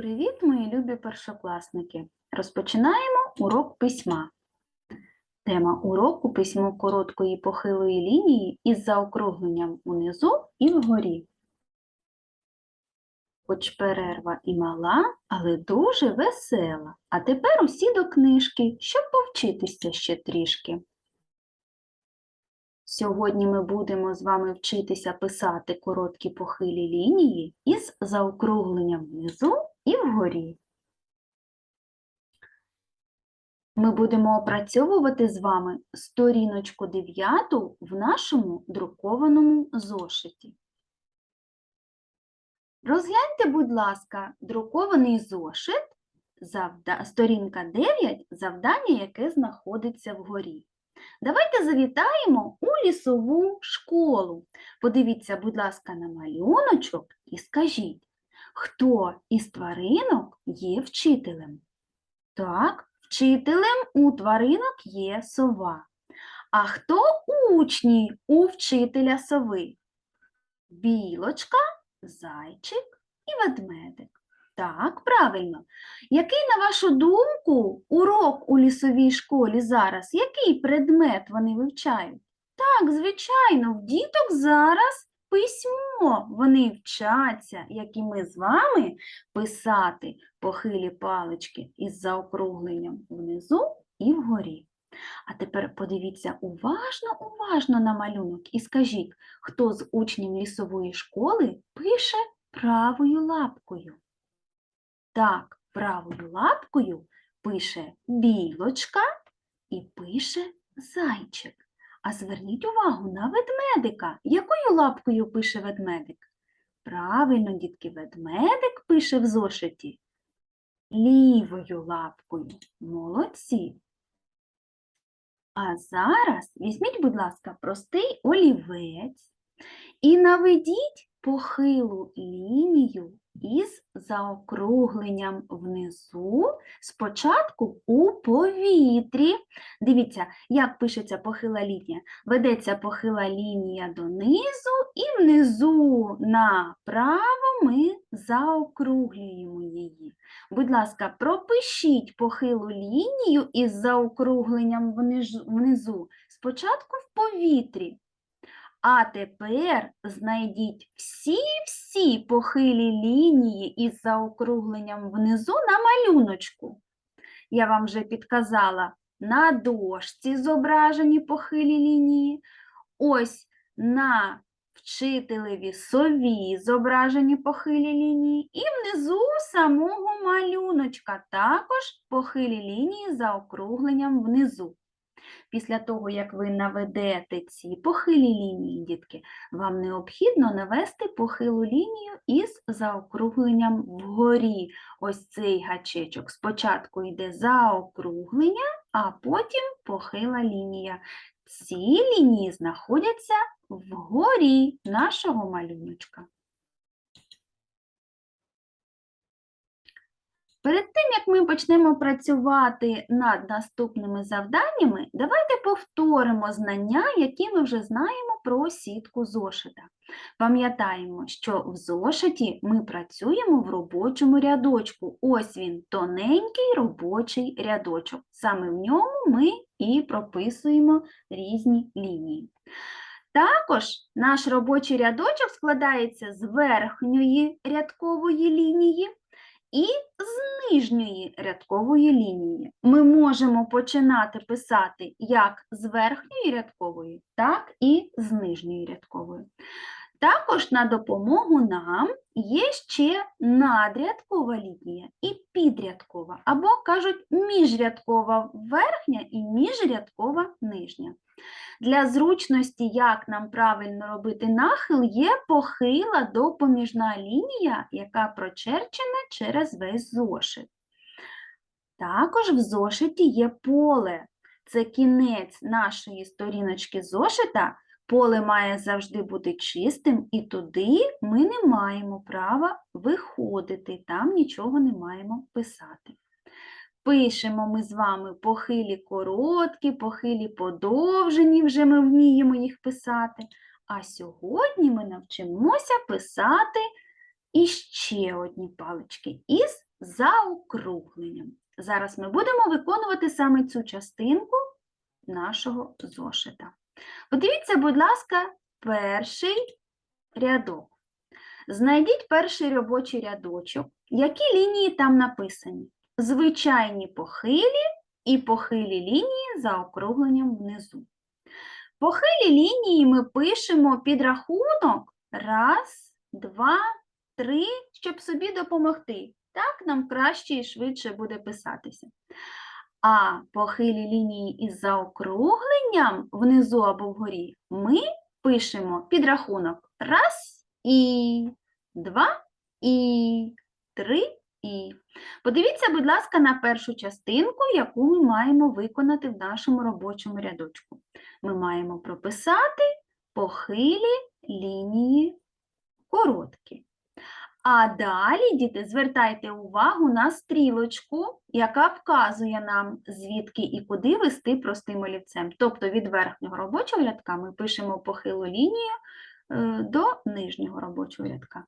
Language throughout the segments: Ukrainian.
Привіт, мої любі першокласники! Розпочинаємо урок письма. Тема уроку письмо короткої похилої лінії із заокругленням унизу і вгорі. Хоч перерва і мала, але дуже весела. А тепер усі до книжки, щоб повчитися ще трішки. Сьогодні ми будемо з вами вчитися писати короткі похилі лінії із заокругленням внизу і вгорі. Ми будемо опрацьовувати з вами сторіночку 9 в нашому друкованому зошиті. Розгляньте, будь ласка, друкований зошит, сторінка 9, завдання, яке знаходиться вгорі. Давайте завітаємо у лісову школу. Подивіться, будь ласка, на малюночок і скажіть, хто із тваринок є вчителем? Так, вчителем у тваринок є сова. А хто учні у вчителя сови? Білочка, зайчик і ведмедик. Так, правильно. Який, на вашу думку, урок у лісовій школі зараз? Який предмет вони вивчають? Так, звичайно, в діток зараз письмо. Вони вчаться, як і ми з вами, писати похилі палички із заокругленням внизу і вгорі. А тепер подивіться уважно, уважно на малюнок і скажіть, хто з учнів лісової школи пише правою лапкою. Так, правою лапкою пише білочка і пише зайчик. А зверніть увагу на ведмедика. Якою лапкою пише ведмедик? Правильно, дітки, ведмедик пише в зошиті лівою лапкою. Молодці. А зараз візьміть, будь ласка, простий олівець і наведіть похилу лінію із заокругленням внизу, спочатку у повітрі. Дивіться, як пишеться похила лінія. Ведеться похила лінія донизу і внизу направо ми заокруглюємо її. Будь ласка, пропишіть похилу лінію із заокругленням внизу, спочатку в повітрі. А тепер знайдіть всі-всі похилі лінії із заокругленням внизу на малюночку. Я вам вже підказала, на дошці зображені похилі лінії. Ось на вчителеві сові зображені похилі лінії. І внизу самого малюночка також похилі лінії за округленням внизу. Після того, як ви наведете ці похилі лінії, дітки, вам необхідно навести похилу лінію із заокругленням вгорі. Ось цей гачечок спочатку йде заокруглення, а потім похила лінія. Ці лінії знаходяться вгорі нашого малюночка. Перед тим, як ми почнемо працювати над наступними завданнями, давайте повторимо знання, які ми вже знаємо про сітку зошита. Пам'ятаємо, що в зошиті ми працюємо в робочому рядочку. Ось він, тоненький робочий рядочок. Саме в ньому ми і прописуємо різні лінії. Також наш робочий рядочок складається з верхньої рядкової лінії і з нижньої рядкової лінії. Ми можемо починати писати як з верхньої рядкової, так і з нижньої рядкової. Також на допомогу нам є ще надрядкова лінія і підрядкова, або кажуть міжрядкова верхня і міжрядкова нижня. Для зручності, як нам правильно робити нахил, є похила допоміжна лінія, яка прочерчена через весь зошит. Також в зошиті є поле. Це кінець нашої сторіночки зошита. Поле має завжди бути чистим, і туди ми не маємо права виходити, там нічого не маємо писати. Пишемо ми з вами похилі короткі, похилі подовжені, вже ми вміємо їх писати. А сьогодні ми навчимося писати іще одні палички із заокругленням. Зараз ми будемо виконувати саме цю частинку нашого зошита. Подивіться, будь ласка, перший рядок. Знайдіть перший робочий рядочок. Які лінії там написані? Звичайні похилі і похилі лінії за округленням внизу. Похилі лінії ми пишемо під рахунок раз, два, три, щоб собі допомогти. Так нам краще і швидше буде писатися. А похилі лінії із заокругленням внизу або вгорі ми пишемо під рахунок раз і два і три і. Подивіться, будь ласка, на першу частинку, яку ми маємо виконати в нашому робочому рядочку. Ми маємо прописати похилі лінії короткі. А далі, діти, звертайте увагу на стрілочку, яка вказує нам, звідки і куди вести простим олівцем. Тобто від верхнього робочого рядка ми пишемо похилу лінію до нижнього робочого рядка.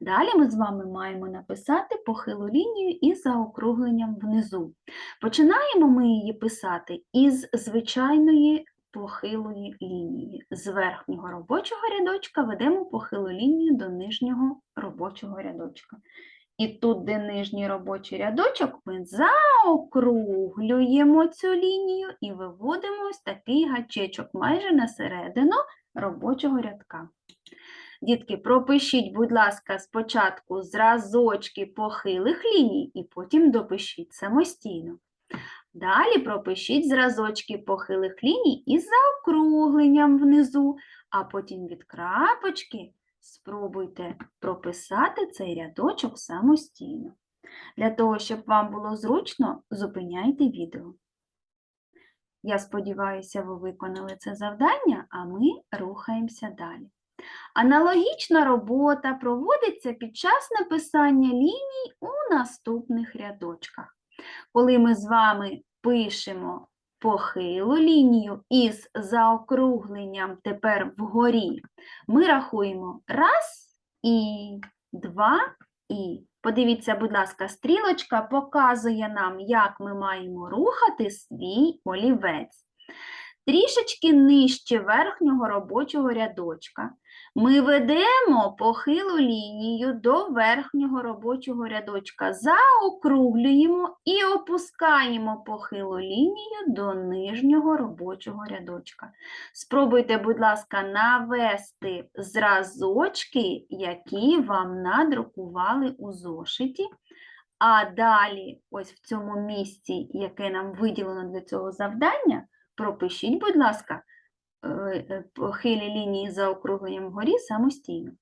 Далі ми з вами маємо написати похилу лінію із заокругленням внизу. Починаємо ми її писати із звичайної похилої лінії. З верхнього робочого рядочка ведемо похилу лінію до нижнього робочого рядочка. І тут, де нижній робочий рядочок, ми заокруглюємо цю лінію і виводимо ось такий гачечок майже на середину робочого рядка. Дітки, пропишіть, будь ласка, спочатку зразочки похилих ліній і потім допишіть самостійно. Далі пропишіть зразочки похилих ліній із заокругленням внизу, а потім від крапочки спробуйте прописати цей рядочок самостійно. Для того, щоб вам було зручно, зупиняйте відео. Я сподіваюся, ви виконали це завдання, а ми рухаємося далі. Аналогічна робота проводиться під час написання ліній у наступних рядочках. Коли ми з вами пишемо похилу лінію із заокругленням тепер вгорі, ми рахуємо раз і два і. Подивіться, будь ласка, стрілочка показує нам, як ми маємо рухати свій олівець. Трішечки нижче верхнього робочого рядочка ми ведемо похилу лінію до верхнього робочого рядочка, заокруглюємо і опускаємо похилу лінію до нижнього робочого рядочка. Спробуйте, будь ласка, навести зразочки, які вам надрукували у зошиті. А далі, ось в цьому місці, яке нам виділено для цього завдання, пропишіть, будь ласка, е, похилі лінії за округленням вгорі самостійно.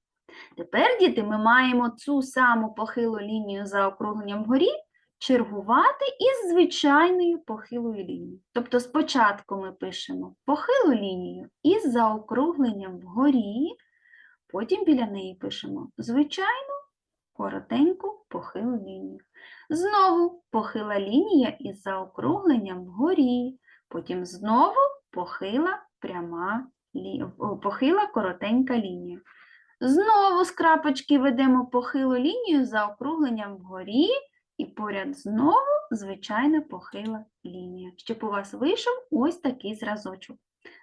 Тепер, діти, ми маємо цю саму похилу лінію за округленням вгорі чергувати із звичайною похилою лінією. Тобто спочатку ми пишемо похилу лінію із заокругленням вгорі, потім біля неї пишемо звичайну коротеньку похилу лінію. Знову похила лінія із заокругленням вгорі, потім знову похила пряма похила коротенька лінія. Знову з крапочки ведемо похилу лінію за округленням вгорі, і поряд знову звичайна похила лінія, щоб у вас вийшов ось такий зразочок.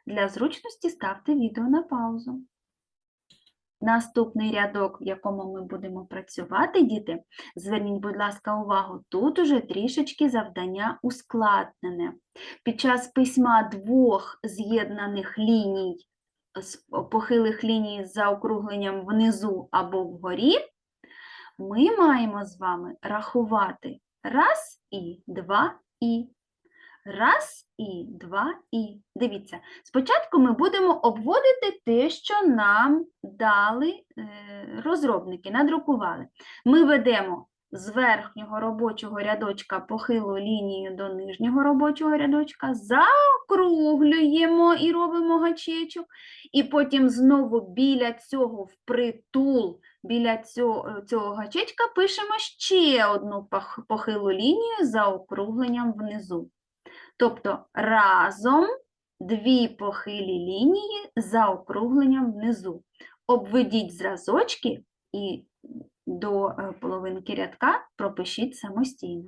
Для зручності ставте відео на паузу. Наступний рядок, в якому ми будемо працювати, діти, зверніть, будь ласка, увагу, тут уже трішечки завдання ускладнене. Під час письма двох з'єднаних ліній, похилих ліній з заокругленням внизу або вгорі, ми маємо з вами рахувати раз і два і. Раз і два і. Дивіться, спочатку ми будемо обводити те, що нам дали е, розробники, надрукували. Ми ведемо з верхнього робочого рядочка похилу лінію до нижнього робочого рядочка, заокруглюємо і робимо гачечок, і потім знову біля цього впритул, біля цього, цього гачечка пишемо ще одну похилу лінію за округленням внизу. Тобто разом дві похилі лінії за округленням внизу. Обведіть зразочки і до е, половинки рядка пропишіть самостійно.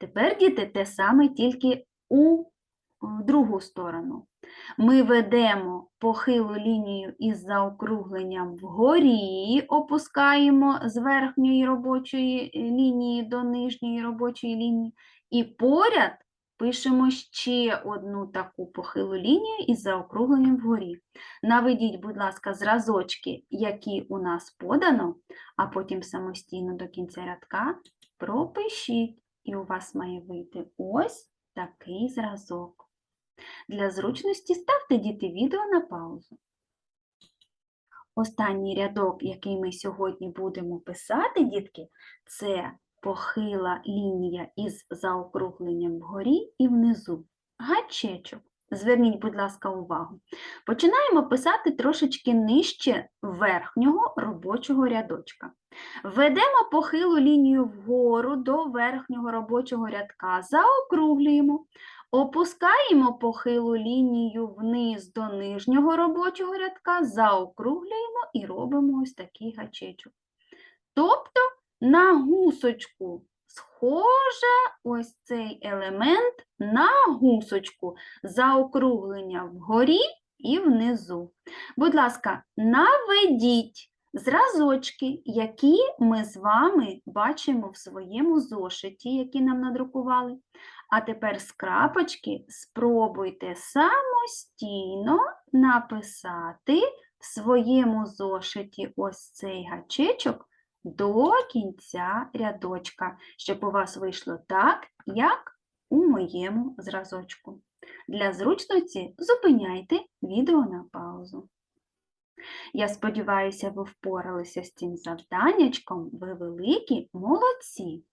Тепер, діти, те саме тільки у другу сторону. Ми ведемо похилу лінію із заокругленням вгорі, опускаємо з верхньої робочої е, лінії до нижньої робочої лінії, і поряд пишемо ще одну таку похилу лінію із заокругленням вгорі. Наведіть, будь ласка, зразочки, які у нас подано, а потім самостійно до кінця рядка пропишіть, і у вас має вийти ось такий зразок. Для зручності ставте діти відео на паузу. Останній рядок, який ми сьогодні будемо писати, дітки, це похила лінія із заокругленням вгорі і внизу. Гачечок. Зверніть, будь ласка, увагу. Починаємо писати трошечки нижче верхнього робочого рядочка. Ведемо похилу лінію вгору до верхнього робочого рядка, заокруглюємо, опускаємо похилу лінію вниз до нижнього робочого рядка, заокруглюємо і робимо ось такий гачечок. Тобто на гусочку схоже ось цей елемент на гусочку, заокруглення вгорі і внизу. Будь ласка, наведіть зразочки, які ми з вами бачимо в своєму зошиті, які нам надрукували. А тепер з крапочки спробуйте самостійно написати в своєму зошиті ось цей гачечок до кінця рядочка, щоб у вас вийшло так, як у моєму зразочку. Для зручності зупиняйте відео на паузу. Я сподіваюся, ви впоралися з цим завданнячком, ви великі молодці.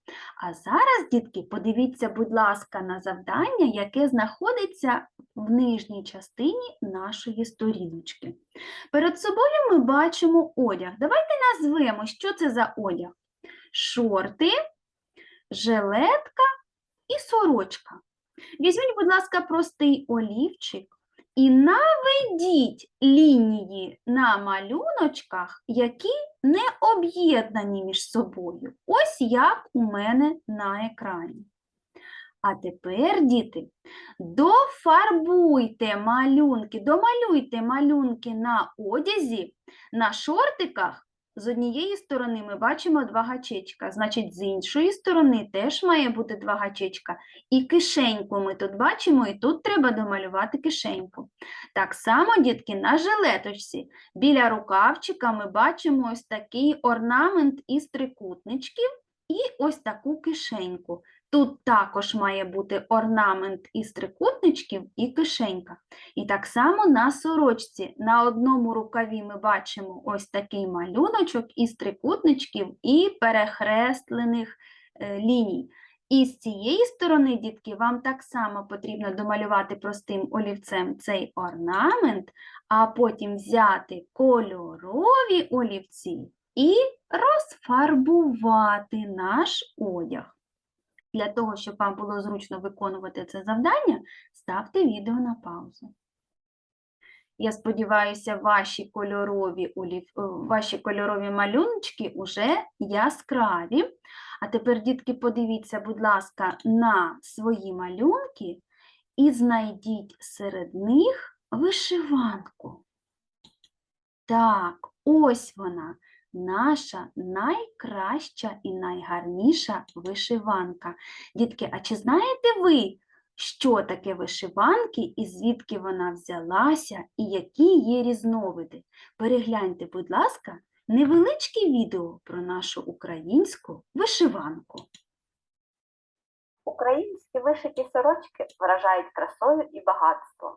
А зараз, дітки, подивіться, будь ласка, на завдання, яке знаходиться в нижній частині нашої сторіночки. Перед собою ми бачимо одяг. Давайте назвемо, що це за одяг. Шорти, жилетка і сорочка. Візьміть, будь ласка, простий олівчик і наведіть лінії на малюночках, які не об'єднані між собою. Ось як у мене на екрані. А тепер, діти, дофарбуйте малюнки, домалюйте малюнки на одязі, на шортиках. З однієї сторони ми бачимо два гачечка, значить, з іншої сторони теж має бути два гачечка. І кишеньку ми тут бачимо, і тут треба домалювати кишеньку. Так само, дітки, на жилеточці біля рукавчика ми бачимо ось такий орнамент із трикутничків і ось таку кишеньку. Тут також має бути орнамент із трикутничків і кишенька. І так само на сорочці на одному рукаві ми бачимо ось такий малюночок із трикутничків і перехрестлених е, ліній. І з цієї сторони, дітки, вам так само потрібно домалювати простим олівцем цей орнамент, а потім взяти кольорові олівці і розфарбувати наш одяг. Для того, щоб вам було зручно виконувати це завдання, ставте відео на паузу. Я сподіваюся, ваші кольорові, е, ваші кольорові малюночки вже яскраві. А тепер, дітки, подивіться, будь ласка, на свої малюнки і знайдіть серед них вишиванку. Так, ось вона, наша найкраща і найгарніша вишиванка. Дітки, а чи знаєте ви, що таке вишиванки і звідки вона взялася, і які є різновиди? Перегляньте, будь ласка, невеличке відео про нашу українську вишиванку. Українські вишиті сорочки вражають красою і багатством.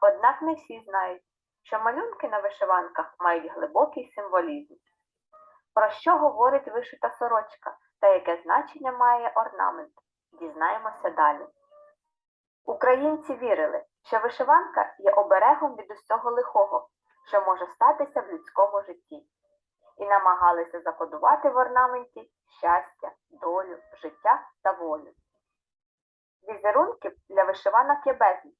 Однак не всі знають, що малюнки на вишиванках мають глибокий символізм. Про що говорить вишита сорочка та яке значення має орнамент, дізнаємося далі. Українці вірили, що вишиванка є оберегом від усього лихого, що може статися в людському житті, і намагалися закодувати в орнаменті щастя, долю, життя та волю. Візерунків для вишиванок є безліч,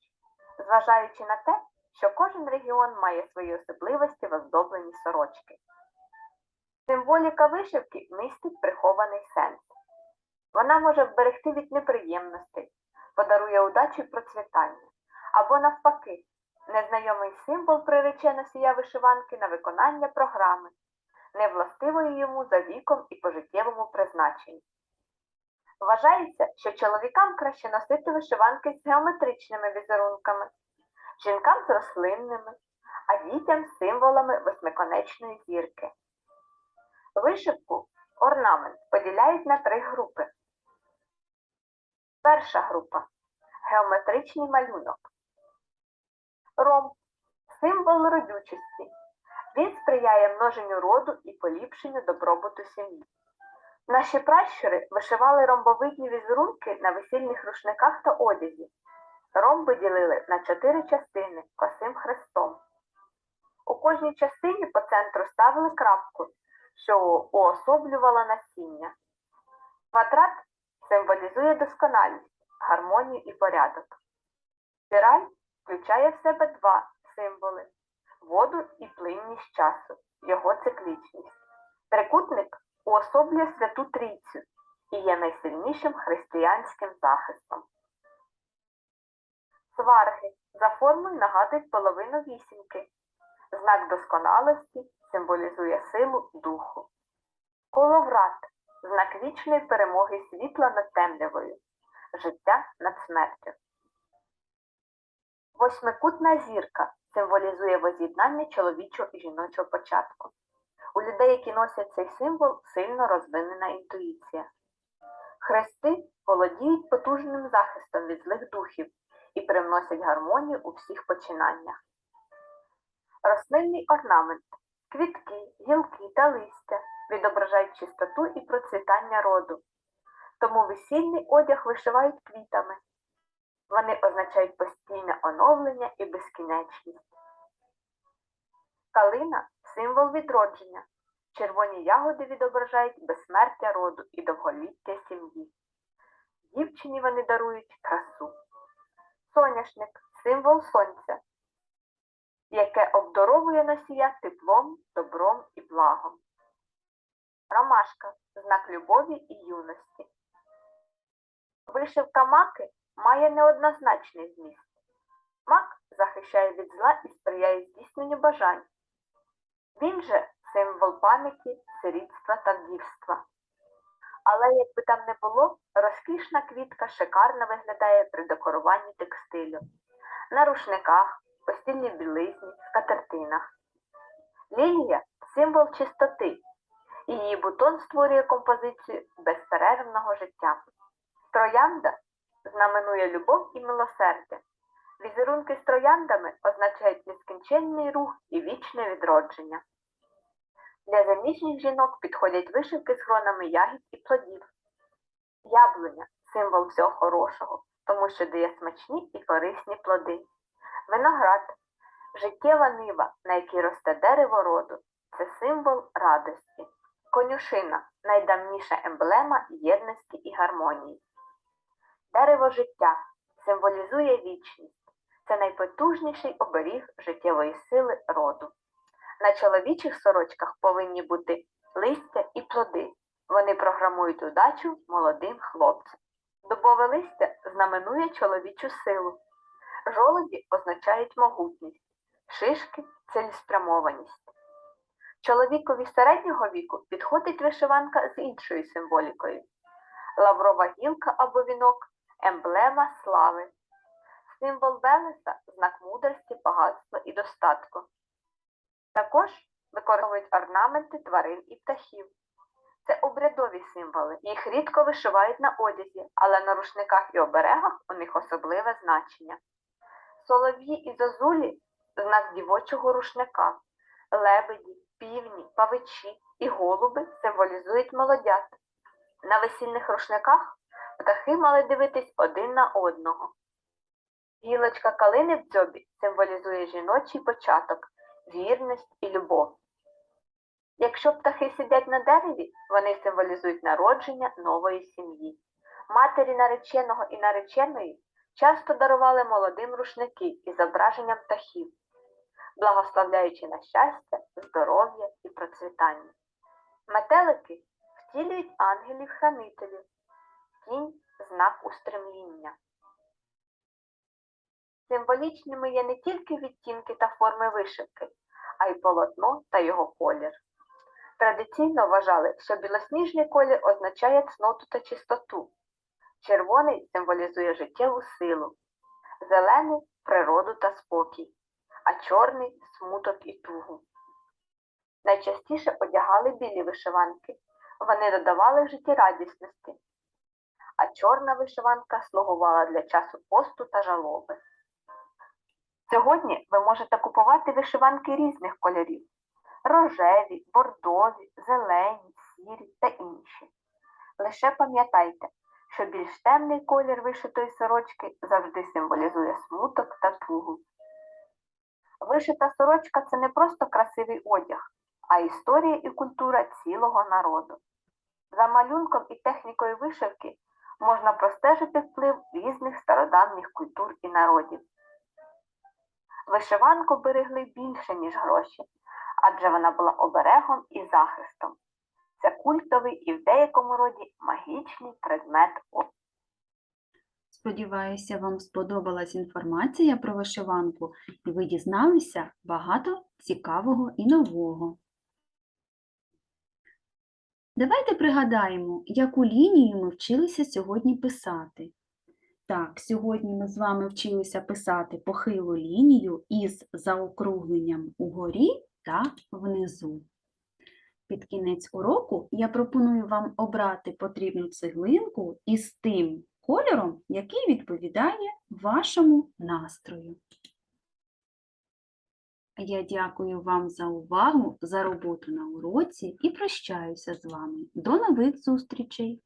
зважаючи на те, що кожен регіон має свої особливості в оздобленні сорочки. Символіка вишивки містить прихований сенс. Вона може вберегти від неприємностей, подарує удачу і процвітання, або навпаки, незнайомий символ прирече носія вишиванки на виконання програми, невластивої йому за віком і пожиттєвому призначенню. Вважається, що чоловікам краще носити вишиванки з геометричними візерунками, жінкам з рослинними, а дітям з символами восьмиконечної зірки. Вишивку орнамент поділяють на три групи. Перша група геометричний малюнок. Ром символ родючості. Він сприяє множенню роду і поліпшенню добробуту сім'ї. Наші пращури вишивали ромбовидні візерунки на весільних рушниках та одязі. Ромби ділили на чотири частини косим хрестом. У кожній частині по центру ставили крапку, що уособлювала насіння. Квадрат символізує досконалість, гармонію і порядок. Спіраль включає в себе два символи воду і плинність часу, його циклічність. Трикутник уособлює святу трійцю і є найсильнішим християнським захистом. Сварги за формою нагадують половину вісімки. Знак досконалості символізує силу духу. Коловрат знак вічної перемоги світла над темрявою, життя над смертю. Восьмикутна зірка символізує воз'єднання чоловічого і жіночого початку. У людей, які носять цей символ, сильно розвинена інтуїція. Хрести володіють потужним захистом від злих духів і привносять гармонію у всіх починаннях. Рослинний орнамент, квітки, гілки та листя відображають чистоту і процвітання роду. Тому весільний одяг вишивають квітами. Вони означають постійне оновлення і безкінечність. Калина символ відродження. Червоні ягоди відображають безсмертя роду і довголіття сім'ї. Дівчині вони дарують красу. Соняшник символ сонця, яке обдаровує носія теплом, добром і благом. Ромашка знак любові і юності. Вишивка маки має неоднозначний зміст. Мак захищає від зла і сприяє здійсненню бажань. Він же символ пам'яті, сирітства та вдівства. Але якби там не було, розкішна квітка шикарно виглядає при декоруванні текстилю, на рушниках, постільній білизні, скатертинах. Лілія символ чистоти, її бутон створює композицію безперервного життя. Троянда знаменує любов і милосердя. Візерунки з трояндами означають нескінченний рух і вічне відродження. Для заміжніх жінок підходять вишивки з гронами ягід і плодів. Яблуня символ всього хорошого, тому що дає смачні і корисні плоди. Виноград життєва нива, на якій росте дерево роду, це символ радості. Конюшина найдавніша емблема єдності і гармонії. Дерево життя символізує вічність. Це найпотужніший оберіг життєвої сили роду. На чоловічих сорочках повинні бути листя і плоди. Вони програмують удачу молодим хлопцям. Дубове листя знаменує чоловічу силу. Жолоді означають могутність, шишки цілеспрямованість. Чоловікові середнього віку підходить вишиванка з іншою символікою. Лаврова гілка або вінок емблема слави. Символ Велеса знак мудрості, багатства і достатку. Також використовують орнаменти тварин і птахів. Це обрядові символи. Їх рідко вишивають на одязі, але на рушниках і оберегах у них особливе значення. Солов'ї і зозулі знак дівочого рушника. Лебеді, півні, павичі і голуби символізують молодят. На весільних рушниках птахи мали дивитись один на одного. Гілочка калини в дзьобі символізує жіночий початок, вірність і любов. Якщо птахи сидять на дереві, вони символізують народження нової сім'ї. Матері нареченого і нареченої часто дарували молодим рушники із зображенням птахів, благословляючи на щастя, здоров'я і процвітання. Метелики втілюють ангелів-хранителів, кінь знак устремління. Символічними є не тільки відтінки та форми вишивки, а й полотно та його колір. Традиційно вважали, що білосніжний колір означає цноту та чистоту, червоний символізує життєву силу, зелений природу та спокій, а чорний смуток і тугу. Найчастіше одягали білі вишиванки, вони додавали життєрадісності, а чорна вишиванка слугувала для часу посту та жалоби. Сьогодні ви можете купувати вишиванки різних кольорів рожеві, бордові, зелені, сірі та інші. Лише пам'ятайте, що більш темний колір вишитої сорочки завжди символізує смуток та тугу. Вишита сорочка це не просто красивий одяг, а історія і культура цілого народу. За малюнком і технікою вишивки можна простежити вплив різних стародавніх культур і народів. Вишиванку берегли більше, ніж гроші, адже вона була оберегом і захистом. Це культовий і в деякому роді магічний предмет одягу. Сподіваюся, вам сподобалась інформація про вишиванку і ви дізналися багато цікавого і нового. Давайте пригадаємо, яку лінію ми вчилися сьогодні писати. Так, сьогодні ми з вами вчилися писати похилу лінію із заокругленням угорі та внизу. Під кінець уроку я пропоную вам обрати потрібну цеглинку із тим кольором, який відповідає вашому настрою. Я дякую вам за увагу, за роботу на уроці і прощаюся з вами. До нових зустрічей!